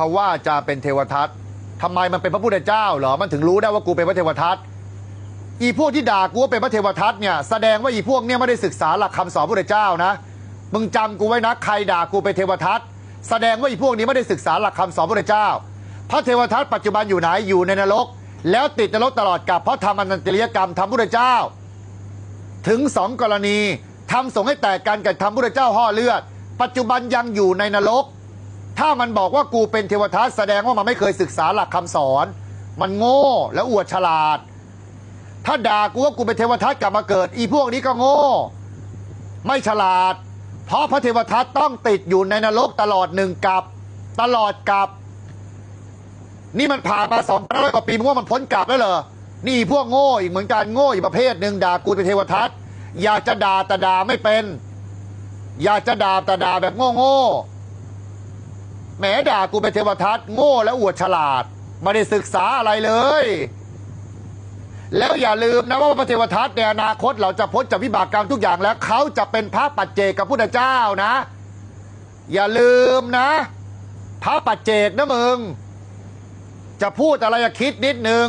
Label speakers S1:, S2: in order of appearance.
S1: เขาว่าจะเป็นเทวทัตทำไมมันเป็นพระพุทธเจ้าเหรอมันถึงรู้ได้ว่ากูเป็นพระเทวทัตอีพวกที่ด่ากูว่าเป็นพระเทวทัตเนี่ยแสดงว่าอีพวกเนี่ยไม่ได้ศึกษาหลักคำสอนพระพุทธเจ้านะมึงจำกูไว้นะใครด่ากูเป็นเทวทัตแสดงว่าอีพวกนี้ไม่ได้ศึกษาหลักคำสอนพระพุทธเจ้า พระเทวทัตปัจจุบันอยู่ไหนอยู่ในนรก แล้วติดนรกตลอดกับเพราะทำอนันตริยกรรมทำพระพุทธเจ้า ถึงสองกรณีทำสงฆ์ให้แตกกันกับทำพุทธเจ้าห่อเลือด ปัจจุบันยังอยู่ในนรก ถ้ามันบอกว่ากูเป็นเทวทัตแสดงว่ามันไม่เคยศึกษาหลักคำสอน มันโง่และอวดฉลาด ถ้าด่ากูว่ากูเป็นเทวทัตกลับมาเกิด อีพวกนี้ก็โง่ ไม่ฉลาด เพราะพระเทวทัตต้องติดอยู่ในนรกตลอดหนึ่งกับตลอดกับ นี่มันผ่านมาสองร้อยกว่าปีมึงว่ามันพ้นกลับแล้วเหรอนี่พวกโง่อีกเหมือนกันโง่อีกประเภทหนึ่งด่ากูเป็นเทวทัตอยากจะด่าแต่ด่าไม่เป็น อยากจะด่าแต่ด่าแบบโง่โง่ แหมด่ากูเป็นเทวทัตโง่และอวดฉลาดไม่ได้ศึกษาอะไรเลย แล้วอย่าลืมนะว่าพระเทวทัตในอนาคตเราจะพ้นจากวิบากกรรมทุกอย่างแล้วเขาจะเป็นพระปัจเจกกับพุทธเจ้านะ อย่าลืมนะ พระปัจเจกนะมึง จะพูดอะไรคิดนิดนึง